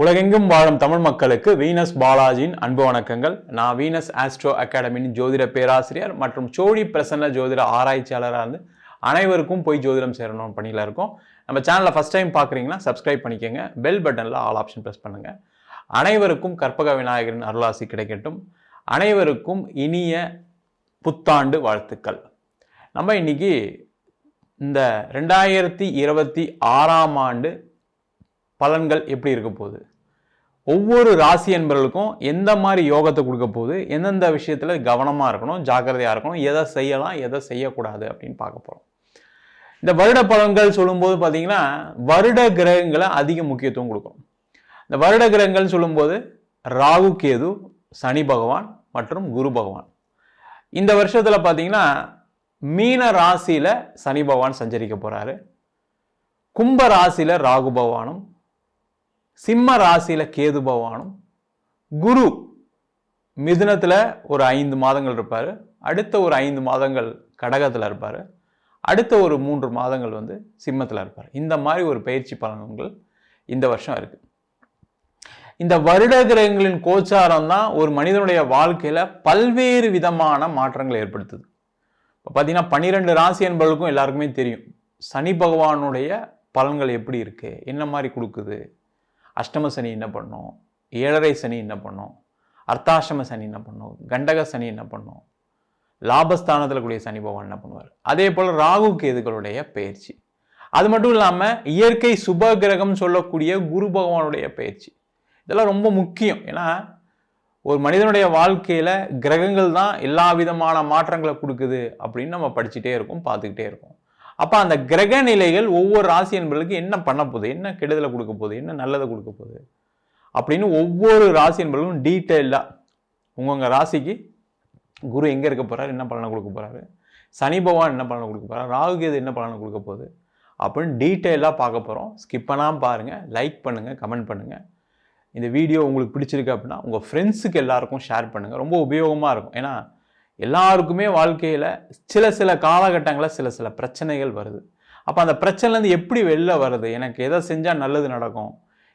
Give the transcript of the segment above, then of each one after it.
உலகெங்கும் வாழும் தமிழ் மக்களுக்கு வீனஸ் பாலாஜியின் அன்பு வணக்கங்கள். நான் வீனஸ் ஆஸ்ட்ரோ அகாடமியின் ஜோதிட பேராசிரியர் மற்றும் சோழி பிரசன்ன ஜோதிட ஆராய்ச்சியாளராக இருந்து அனைவருக்கும் போய் ஜோதிடம் சேரணும் பணியில் இருக்கோம். நம்ம சேனலில் ஃபஸ்ட் டைம் பார்க்குறீங்கன்னா சப்ஸ்கிரைப் பண்ணிக்கோங்க. பெல் பட்டனில் ஆல் ஆப்ஷன் ப்ரெஸ் பண்ணுங்கள் அனைவருக்கும் கற்பக விநாயகரின் அருளாசி கிடைக்கட்டும். அனைவருக்கும் இனிய புத்தாண்டு வாழ்த்துக்கள். நம்ம இன்னைக்கு இந்த ரெண்டாயிரத்தி இருபத்தி ஆறாம் ஆண்டு பலன்கள் எப்படி இருக்க போகுது? ஒவ்வொரு ராசி என்பவர்களுக்கும் எந்த மாதிரி யோகத்தை கொடுக்க போகுது? எந்தெந்த விஷயத்தில் கவனமாக இருக்கணும் ஜாக்கிரதையாக இருக்கணும் எதை செய்யலாம் எதை செய்யக்கூடாது அப்படின்னு பார்க்க போகிறோம் இந்த வருட பலன்கள் சொல்லும்போது பார்த்தீங்கன்னா வருட கிரகங்களை அதிக முக்கியத்துவம் கொடுக்கும். இந்த வருட கிரகங்கள் சொல்லும்போது ராகு கேது சனி பகவான் மற்றும் குரு பகவான். இந்த வருஷத்தில் பார்த்தீங்கன்னா மீன ராசியில் சனி பகவான் சஞ்சரிக்க போகிறாரு கும்ப ராசியில் ராகு பகவானும் சிம்ம ராசியில் கேது பகவானும் குரு மிதுனத்தில் ஒரு ஐந்து மாதங்கள் இருப்பார். அடுத்த ஒரு ஐந்து மாதங்கள் கடகத்தில் இருப்பார். அடுத்த ஒரு மூன்று மாதங்கள் வந்து சிம்மத்தில் இருப்பார். இந்த மாதிரி ஒரு பயிற்சி பலன்கள் இந்த வருஷம் இருக்குது இந்த வருட கிரகங்களின் கோச்சாரம் தான் ஒரு மனிதனுடைய வாழ்க்கையில் பல்வேறு விதமான மாற்றங்களை ஏற்படுத்துது. இப்போ பார்த்தீங்கன்னா பன்னிரெண்டு ராசி என்பவர்களுக்கும் எல்லாருக்குமே தெரியும். சனி பகவானுடைய பலன்கள் எப்படி இருக்குது என்ன மாதிரி கொடுக்குது? அஷ்டம சனி என்ன பண்ணும்? ஏழரை சனி என்ன பண்ணும்? அர்த்தாஷ்டம சனி என்ன பண்ணும்? கண்டக சனி என்ன பண்ணும்? லாபஸ்தானத்தில் கூடிய சனி பகவான் என்ன பண்ணுவார்? அதே போல் ராகு கேதுகளுடைய பயிற்சி. அது மட்டும் இல்லாமல் இயற்கை சுப கிரகம் சொல்லக்கூடிய குரு பகவானுடைய பயிற்சி. இதெல்லாம் ரொம்ப முக்கியம். ஏன்னா ஒரு மனிதனுடைய வாழ்க்கையில் கிரகங்கள் தான் எல்லா விதமான மாற்றங்களை கொடுக்குது அப்படின்னு நம்ம படிச்சுட்டே இருக்கோம் பார்த்துக்கிட்டே இருக்கோம். அப்போ அந்த கிரக நிலைகள் ஒவ்வொரு ராசி என்பதற்கு என்ன பண்ண போகுது? என்ன கெடுதலை கொடுக்க போகுது? என்ன நல்லதை கொடுக்க போகுது? அப்படின்னு ஒவ்வொரு ராசி என்பர்களும் டீட்டெயிலாக உங்கள் ராசிக்கு குரு எங்கே இருக்க போகிறார் என்ன பலனை கொடுக்க போகிறாரு சனி பகவான் என்ன பலனை கொடுக்க போகிறார் ராகுகேது என்ன பலனை கொடுக்க போகுது? அப்படின்னு டீட்டெயிலாக பார்க்க போகிறோம் ஸ்கிப் பண்ணாமல் பாருங்கள் லைக் பண்ணுங்கள் கமெண்ட் பண்ணுங்கள் இந்த வீடியோ உங்களுக்கு பிடிச்சிருக்கு அப்படின்னா உங்கள் ஃப்ரெண்ட்ஸுக்கு எல்லாருக்கும் ஷேர் பண்ணுங்கள் ரொம்ப உபயோகமாக இருக்கும். ஏன்னா எல்லாருக்குமே வாழ்க்கையில் சில சில காலகட்டங்களில் சில சில பிரச்சனைகள் வருது. அப்போ அந்த பிரச்சனைலேருந்து எப்படி வெளில வருது எனக்கு எதை செஞ்சால் நல்லது நடக்கும்?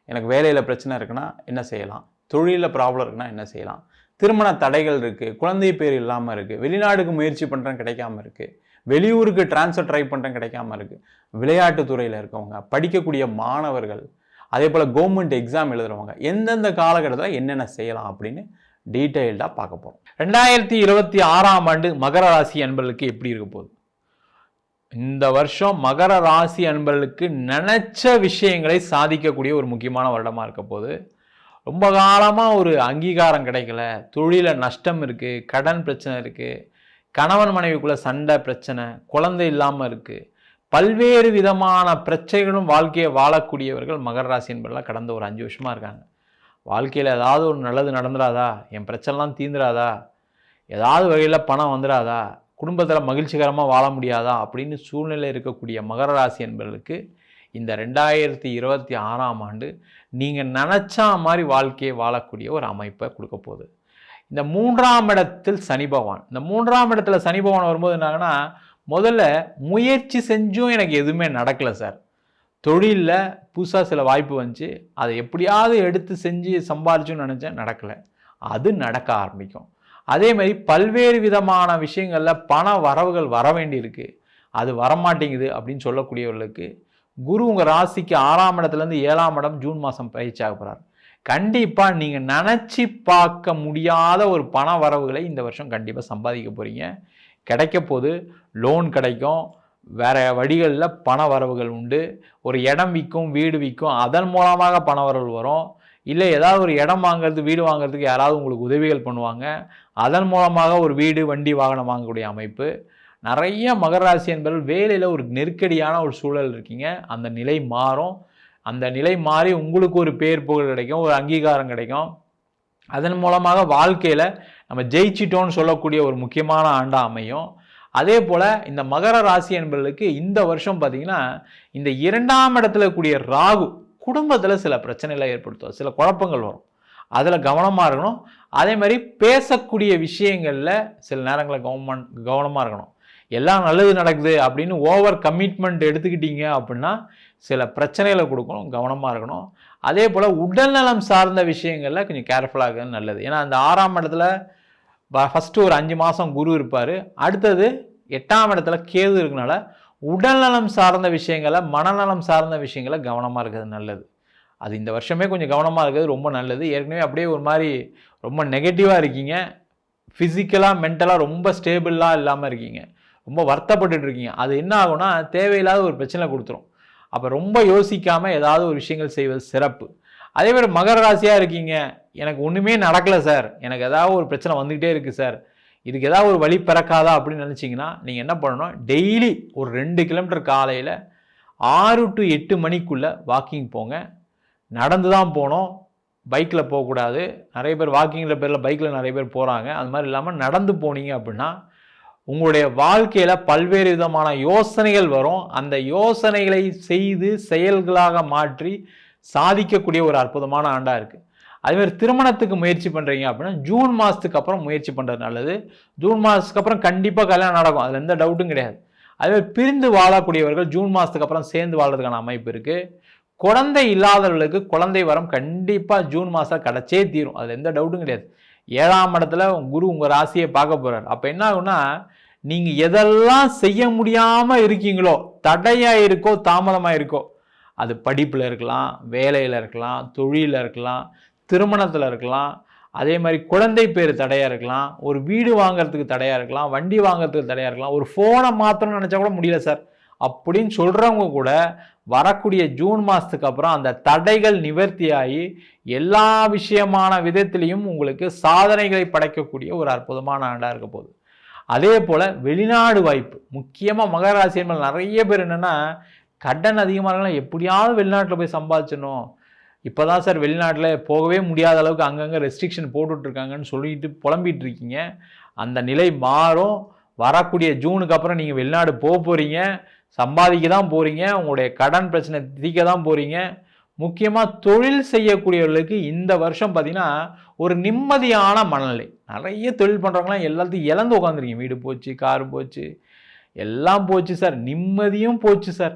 எனக்கு வேலையில் பிரச்சனை இருக்குன்னா என்ன செய்யலாம்? தொழிலில் ப்ராப்ளம் இருக்குன்னா என்ன செய்யலாம்? திருமண தடைகள் இருக்குது குழந்தை பேர் இல்லாமல் இருக்குது வெளிநாடுக்கு முயற்சி பண்ணுறேன் கிடைக்காம இருக்குது வெளியூருக்கு டிரான்ஸ்ஃபர் ட்ரை பண்ணுறேன் கிடைக்காம இருக்குது விளையாட்டு துறையில் இருக்கவங்க படிக்கக்கூடிய மாணவர்கள் அதே போல் கவர்மெண்ட் எக்ஸாம் எழுதுகிறவங்க எந்தெந்த காலகட்டத்தில் என்னென்ன செய்யலாம் அப்படின்னு டீட்டெயில்டாக பார்க்க போகிறோம் ரெண்டாயிரத்தி இருபத்தி ஆறாம் ஆண்டு மகர ராசி அன்பர்களுக்கு எப்படி இருக்க போகுது? இந்த வருஷம் மகர ராசி அன்பர்களுக்கு நினச்ச விஷயங்களை சாதிக்கக்கூடிய ஒரு முக்கியமான வருடமாக இருக்க போது ரொம்ப காலமாக ஒரு அங்கீகாரம் கிடைக்கல. தொழிலில் நஷ்டம் இருக்குது கடன் பிரச்சனை இருக்குது கணவன் மனைவிக்குள்ளே சண்டை பிரச்சனை குழந்தை இல்லாமல் இருக்குது பல்வேறு விதமான பிரச்சனைகளும் வாழ்க்கையை வாழக்கூடியவர்கள் மகர ராசி என்பதெல்லாம் கடந்த ஒரு அஞ்சு வருஷமாக இருக்காங்க. வாழ்க்கையில் ஏதாவது ஒரு நல்லது நடந்துடாதா? என் பிரச்சனைலாம் தீந்துடாதா? ஏதாவது வகையில் பணம் வந்துடாதா? குடும்பத்தில் மகிழ்ச்சிகரமாக வாழ முடியாதா? அப்படின்னு சூழ்நிலை இருக்கக்கூடிய மகர ராசி என்பவர்களுக்கு இந்த ரெண்டாயிரத்தி இருபத்தி ஆறாம் ஆண்டு நீங்கள் நினச்சா மாதிரி வாழ்க்கையை வாழக்கூடிய ஒரு அமைப்பை கொடுக்க போகுது. இந்த மூன்றாம் இடத்தில் சனி பகவான். இந்த மூன்றாம் இடத்துல சனி பகவான் வரும்போது என்னாங்கன்னா முதல்ல முயற்சி செஞ்சும் எனக்கு எதுவுமே நடக்கலை சார். தொழிலில் புதுசாக சில வாய்ப்பு வந்துச்சு. அதை எப்படியாவது எடுத்து செஞ்சு சம்பாரிச்சுன்னு நினச்சேன் நடக்கலை. அது நடக்க ஆரம்பிக்கும். அதே மாதிரி பல்வேறு விதமான விஷயங்களில் பண வரவுகள் வர வேண்டியிருக்கு. அது வரமாட்டேங்குது அப்படின்னு சொல்லக்கூடியவர்களுக்கு குரு உங்கள் ராசிக்கு ஆறாம் இடத்துலேருந்து ஏழாம் இடம் ஜூன் மாதம் பயிற்சி ஆக போகிறார் கண்டிப்பாக நீங்கள் நினச்சி பார்க்க முடியாத ஒரு பண வரவுகளை இந்த வருஷம் கண்டிப்பாக சம்பாதிக்க போகிறீங்க கிடைக்க போது லோன் கிடைக்கும். வேறு வழிகளில் பண வரவுகள் உண்டு. ஒரு இடம் விற்கும் வீடு விற்கும் அதன் மூலமாக பண வரவு வரும். இல்லை ஏதாவது ஒரு இடம் வாங்குறது வீடு வாங்குறதுக்கு யாராவது உங்களுக்கு உதவிகள் பண்ணுவாங்க. அதன் மூலமாக ஒரு வீடு வண்டி வாகனம் வாங்கக்கூடிய அமைப்பு. நிறைய மகர ராசி என்பவர்கள் வேலையில் ஒரு நெருக்கடியான ஒரு சூழல் இருக்கீங்க. அந்த நிலை மாறும். அந்த நிலை மாறி உங்களுக்கு ஒரு பேர் புகழ் கிடைக்கும் ஒரு அங்கீகாரம் கிடைக்கும். அதன் மூலமாக வாழ்க்கையில் நம்ம ஜெயிச்சிட்டோன்னு சொல்லக்கூடிய ஒரு முக்கியமான ஆண்டாக அமையும். அதே போல் இந்த மகர ராசி என்பவர்களுக்கு இந்த வருஷம் பார்த்தீங்கன்னா இந்த இரண்டாம் இடத்துல கூடிய ராகு குடும்பத்தில் சில பிரச்சனைகளை ஏற்படுத்தும். சில குழப்பங்கள் வரும். அதில் கவனமாக இருக்கணும். அதே மாதிரி பேசக்கூடிய விஷயங்களில் சில நேரங்களில் கவர்மெண்ட் கவனமாக இருக்கணும். எல்லாம் நல்லது நடக்குது அப்படின்னு ஓவர் கமிட்மெண்ட் எடுத்துக்கிட்டீங்க அப்படின்னா சில பிரச்சனைகளை கொடுக்கணும். கவனமாக இருக்கணும். அதே போல் உடல்நலம் சார்ந்த விஷயங்களில் கொஞ்சம் கேர்ஃபுல்லாக நல்லது. ஏன்னா அந்த ஆறாம் இடத்துல ஃபஸ்ட்டு ஒரு அஞ்சு மாதம் குரு இருப்பார். அடுத்தது எட்டாம் இடத்துல கேது இருக்கனால உடல்நலம் சார்ந்த விஷயங்களை மனநலம் சார்ந்த விஷயங்களை கவனமாக இருக்கிறது நல்லது. அது இந்த வருஷமே கொஞ்சம் கவனமாக இருக்கிறது ரொம்ப நல்லது. ஏற்கனவே அப்படியே ஒரு மாதிரி ரொம்ப நெகட்டிவாக இருக்கீங்க. ஃபிசிக்கலாக மென்டலாக ரொம்ப ஸ்டேபிளாக இல்லாமல் இருக்கீங்க. ரொம்ப வருத்தப்பட்டுட்டு இருக்கீங்க. அது என்ன ஆகும்னா தேவையில்லாத ஒரு பிரச்சனை கொடுத்துரும். அப்போ ரொம்ப யோசிக்காமல் ஏதாவது ஒரு விஷயங்கள் செய்வது சிறப்பு. அதே மாதிரி மகர ராசியாக இருக்கீங்க. எனக்கு ஒன்றுமே நடக்கலை சார் எனக்கு ஏதாவது ஒரு பிரச்சனை வந்துக்கிட்டே இருக்குது சார் இதுக்கு ஏதாவது ஒரு வழி பிறக்காதா அப்படின்னு நினச்சிங்கன்னா நீங்கள் என்ன பண்ணணும்? டெய்லி ஒரு ரெண்டு கிலோமீட்டர் காலையில் ஆறு டு எட்டு மணிக்குள்ளே வாக்கிங் போங்க. நடந்து தான் போனோம் பைக்கில் போகக்கூடாது. நிறைய பேர் வாக்கிங்கில் பேரில் பைக்கில் நிறைய பேர் போகிறாங்க அது மாதிரி இல்லாமல் நடந்து போனீங்க அப்படின்னா உங்களுடைய வாழ்க்கையில் பல்வேறு விதமான யோசனைகள் வரும். அந்த யோசனைகளை செய்து செயல்களாக மாற்றி சாதிக்கக்கூடிய ஒரு அற்புதமான ஆண்டாக இருக்குது அதுமாதிரி திருமணத்துக்கு முயற்சி பண்ணுறீங்க அப்படின்னா ஜூன் மாதத்துக்கு அப்புறம் முயற்சி பண்ணுறது நல்லது. ஜூன் மாதத்துக்கு அப்புறம் கண்டிப்பாக கல்யாணம் நடக்கும். அதில் எந்த டவுட்டும் கிடையாது. அதுமாதிரி பிரிந்து வாழக்கூடியவர்கள் ஜூன் மாதத்துக்கு அப்புறம் சேர்ந்து வாழ்கிறதுக்கான அமைப்பு இருக்குது குழந்தை இல்லாதவர்களுக்கு குழந்தை வரம் கண்டிப்பாக ஜூன் மாதம் கிடச்சே தீரும். அதில் எந்த டவுட்டும் கிடையாது. ஏழாம் இடத்துல குரு உங்கள் ராசியை பார்க்க போகிறார் அப்போ என்ன ஆகுன்னா நீங்கள் எதெல்லாம் செய்ய முடியாமல் இருக்கீங்களோ தடையாக இருக்கோ தாமதமாக இருக்கோ அது படிப்பில் இருக்கலாம் வேலையில் இருக்கலாம் தொழிலில் இருக்கலாம் திருமணத்தில் இருக்கலாம் அதே மாதிரி குழந்தை பேர் தடையாக இருக்கலாம் ஒரு வீடு வாங்குறதுக்கு தடையாக இருக்கலாம் வண்டி வாங்குறதுக்கு தடையாக இருக்கலாம் ஒரு ஃபோனை மாற்றணும்னு நினச்சா கூட முடியல சார். அப்படின்னு சொல்கிறவங்க கூட வரக்கூடிய ஜூன் மாதத்துக்கு அப்புறம் அந்த தடைகள் நிவர்த்தியாகி எல்லா விஷயமான விதத்திலையும் உங்களுக்கு சாதனைகளை படைக்கக்கூடிய ஒரு அற்புதமான ஆண்டாக இருக்க போகுது. அதே போல் வெளிநாடு வாய்ப்பு முக்கியமாக மகர ராசி நிறைய பேர் என்னென்னா கடன் அதிகமாக இருக்கலாம் எப்படியாவது வெளிநாட்டில் போய் சம்பாதிச்சிடணும். இப்போ தான் சார் வெளிநாட்டில் போகவே முடியாத அளவுக்கு அங்கங்கே ரெஸ்ட்ரிக்ஷன் போட்டுட்ருக்காங்கன்னு சொல்லிட்டு புலம்பிகிட்டு இருக்கீங்க அந்த நிலை மாறும். வரக்கூடிய ஜூனுக்கு அப்புறம் நீங்கள் வெளிநாடு போக போகிறீங்க சம்பாதிக்க தான் போகிறீங்க உங்களுடைய கடன் பிரச்சனை திதிக்க தான் போகிறீங்க முக்கியமாக தொழில் செய்யக்கூடியவர்களுக்கு இந்த வருஷம் பார்த்திங்கன்னா ஒரு நிம்மதியான மனநிலை. நிறைய தொழில் பண்ணுறவங்களாம் எல்லாத்தையும் இழந்து உட்காந்துருக்கீங்க வீடு போச்சு கார் போச்சு எல்லாம் போச்சு சார். நிம்மதியும் போச்சு சார்.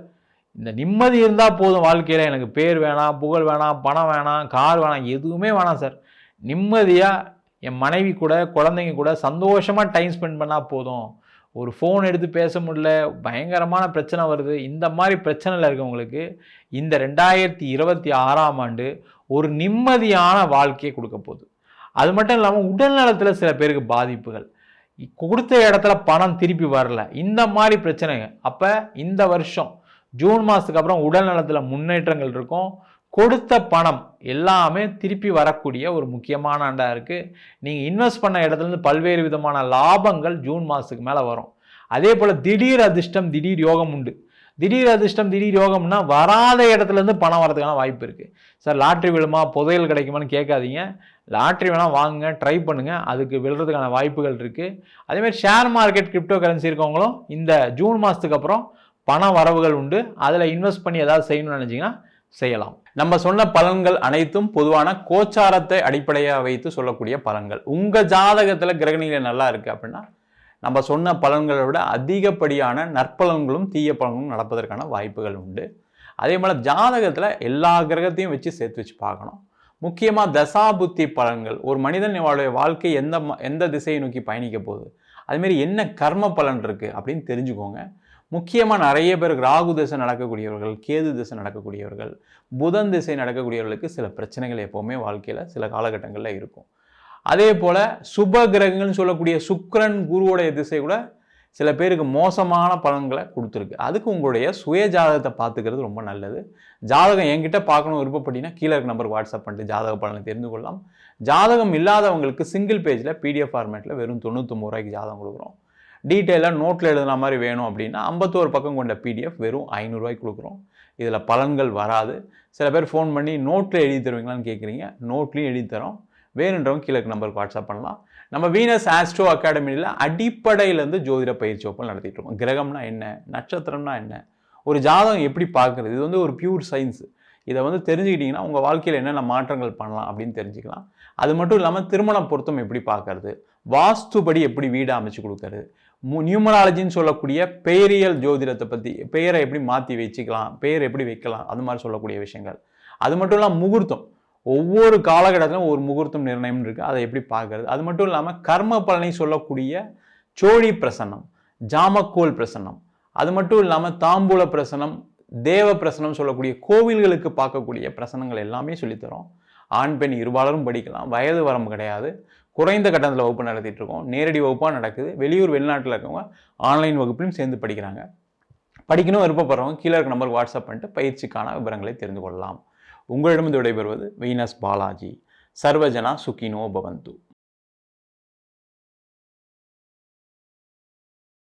இந்த நிம்மதி இருந்தால் போதும் வாழ்க்கையில். எனக்கு பேர் வேணாம் புகழ் வேணாம் பணம் வேணாம் கார் வேணாம் எதுவுமே வேணாம் சார். நிம்மதியாக என் மனைவி கூட குழந்தைங்க கூட சந்தோஷமாக டைம் ஸ்பெண்ட் பண்ணால் போதும். ஒரு ஃபோன் எடுத்து பேச முடியல பயங்கரமான பிரச்சனை வருது. இந்த மாதிரி பிரச்சனையில் இருக்கவங்களுக்கு இந்த ரெண்டாயிரத்தி இருபத்தி ஆறாம் ஆண்டு ஒரு நிம்மதியான வாழ்க்கையை கொடுக்க போகுது. அது மட்டும் இல்லாமல் உடல் நலத்தில் சில பேருக்கு பாதிப்புகள். கொடுத்த இடத்துல பணம் திருப்பி வரல. இந்த மாதிரி பிரச்சனைங்க. அப்போ இந்த வருஷம் ஜூன் மாதத்துக்கு அப்புறம் உடல் நலத்தில் முன்னேற்றங்கள் இருக்கும். கொடுத்த பணம் எல்லாமே திருப்பி வரக்கூடிய ஒரு முக்கியமான ஆண்டாக இருக்குது நீங்கள் இன்வெஸ்ட் பண்ண இடத்துலேருந்து பல்வேறு விதமான லாபங்கள் ஜூன் மாதத்துக்கு மேலே வரும். அதே போல் திடீர் அதிர்ஷ்டம் திடீர் யோகம் உண்டு. திடீர் அதிர்ஷ்டம் திடீர் யோகம்னா வராத இடத்துலேருந்து பணம் வரதுக்கான வாய்ப்பு இருக்குது சார் லாட்ரி விழுமா? புதையல் கிடைக்குமான்னு கேட்காதீங்க. லாட்ரி வேணால் வாங்குங்க ட்ரை பண்ணுங்கள் அதுக்கு விழுறதுக்கான வாய்ப்புகள் இருக்குது அதேமாதிரி ஷேர் மார்க்கெட் கிரிப்டோ கரன்சி இருக்கவங்களும் இந்த ஜூன் மாதத்துக்கு அப்புறம் பண வரவுகள் உண்டு. அதில் இன்வெஸ்ட் பண்ணி ஏதாவது செய்யணும்னு நினச்சிங்கன்னா செய்யலாம். நம்ம சொன்ன பலன்கள் அனைத்தும் பொதுவான கோச்சாரத்தை அடிப்படையாக வைத்து சொல்லக்கூடிய பலன்கள். உங்கள் ஜாதகத்தில் கிரகணிகள் நல்லா இருக்குது அப்படின்னா நம்ம சொன்ன பலன்களை விட அதிகப்படியான நற்பலன்களும் தீய பலன்களும் நடப்பதற்கான வாய்ப்புகள் உண்டு. அதே போல் ஜாதகத்தில் எல்லா கிரகத்தையும் வச்சு சேர்த்து வச்சு பார்க்கணும். முக்கியமாக தசாபுத்தி பலன்கள். ஒரு மனிதன் அவளுடைய வாழ்க்கை எந்த ம- எந்த திசையை நோக்கி பயணிக்க போகுது? அதுமாரி என்ன கர்ம பலன் இருக்குது அப்படின்னு தெரிஞ்சுக்கோங்க. முக்கியமாக நிறைய பேருக்கு ராகு திசை நடக்கக்கூடியவர்கள் கேது திசை நடக்கக்கூடியவர்கள் புதன் திசை நடக்கக்கூடியவர்களுக்கு சில பிரச்சனைகள் எப்போவுமே வாழ்க்கையில் சில காலகட்டங்களில் இருக்கும். அதே போல் சுப கிரகங்கள்னு சொல்லக்கூடிய சுக்கரன் குருவோடைய திசை கூட சில பேருக்கு மோசமான பலன்களை கொடுத்துருக்கு. அதுக்கு உங்களுடைய சுய ஜாதகத்தை பார்த்துக்கிறது ரொம்ப நல்லது. ஜாதகம் என்கிட்ட பார்க்கணும் விருப்பப்பட்டீங்கன்னா கீழே இருக்க நம்பருக்கு வாட்ஸ்அப் பண்ணிட்டு ஜாதக பலனை தெரிந்து கொள்ளலாம். ஜாதகம் இல்லாதவங்களுக்கு சிங்கிள் பேஜில் பிடிஎஃப் ஃபார்மேட்டில் வெறும் தொண்ணூற்றொம்பது ரூபாய்க்கு ஜாதகம் கொடுக்குறோம். டீட்டெயிலாக நோட்டில் எழுதுன மாதிரி வேணும் அப்படின்னா ஐம்பத்தோரு பக்கம் கொண்ட பிடிஎஃப் வெறும் ஐநூறுரூவாய்க்கு கொடுக்குறோம். இதில் பலன்கள் வராது. சில பேர் ஃபோன் பண்ணி நோட்டில் எழுதி தருவீங்களான்னு கேட்குறீங்க நோட்லேயும் எழுதி தரோம். வேணுன்றவங்க கீழே நம்பருக்கு வாட்ஸ்அப் பண்ணலாம். நம்ம வீனஸ் ஆஸ்ட்ரோ அகாடமியில் அடிப்படையிலேருந்து ஜோதிட பயிற்சி வகுப்புகள் நடத்திட்டு இருக்கோம். கிரகம்னா என்ன? நட்சத்திரம்னா என்ன? ஒரு ஜாதகம் எப்படி பார்க்குறது? இது வந்து ஒரு பியூர் சயின்ஸ் இதை வந்து தெரிஞ்சுக்கிட்டிங்கன்னா உங்கள் வாழ்க்கையில் என்னென்ன மாற்றங்கள் பண்ணலாம் அப்படின்னு தெரிஞ்சுக்கலாம். அது மட்டும் இல்லாமல் திருமண பொருத்தம் எப்படி பார்க்கறது? வாஸ்துபடி எப்படி வீடு அமைச்சு கொடுக்கறது? நியூமராலஜின்னு சொல்லக்கூடிய பெயரியல் ஜோதிடத்தை பற்றி பெயரை எப்படி மாற்றி வச்சுக்கலாம் பெயர் எப்படி வைக்கலாம் அது மாதிரி சொல்லக்கூடிய விஷயங்கள். அது மட்டும் இல்லாமல் முகூர்த்தம். ஒவ்வொரு காலகட்டத்திலும் ஒரு முகூர்த்தம் நிர்ணயம் இருக்குது அதை எப்படி பார்க்கறது? அது மட்டும் இல்லாமல் கர்ம பலனை சொல்லக்கூடிய சோழி பிரசன்னம் ஜாமக்கோல் பிரசன்னம். அது மட்டும் இல்லாமல் தாம்பூல பிரசனம் தேவ பிரசனம் சொல்லக்கூடிய கோவில்களுக்கு பார்க்கக்கூடிய பிரசனங்கள் எல்லாமே சொல்லித்தரோம். ஆண் பெண் இருபாலரும் படிக்கலாம். வயது வரம்பு கிடையாது. குறைந்த கட்டணத்தில் வகுப்பு நடத்திட்டு இருக்கோம். நேரடி வகுப்பாக நடக்குது. வெளியூர் வெளிநாட்டில் இருக்கவங்க ஆன்லைன் வகுப்பிலும் சேர்ந்து படிக்கிறாங்க. படிக்கணும் விருப்பப்படுறவங்க கீழே இருக்க நம்பருக்கு வாட்ஸ்அப் பண்ணிட்டு பயிற்சிக்கான விவரங்களை தெரிந்து கொள்ளலாம். உங்களிடமிருந்து விடைபெறுவது வீனஸ் பாலாஜி. சர்வஜனா சுகினோ பவந்து.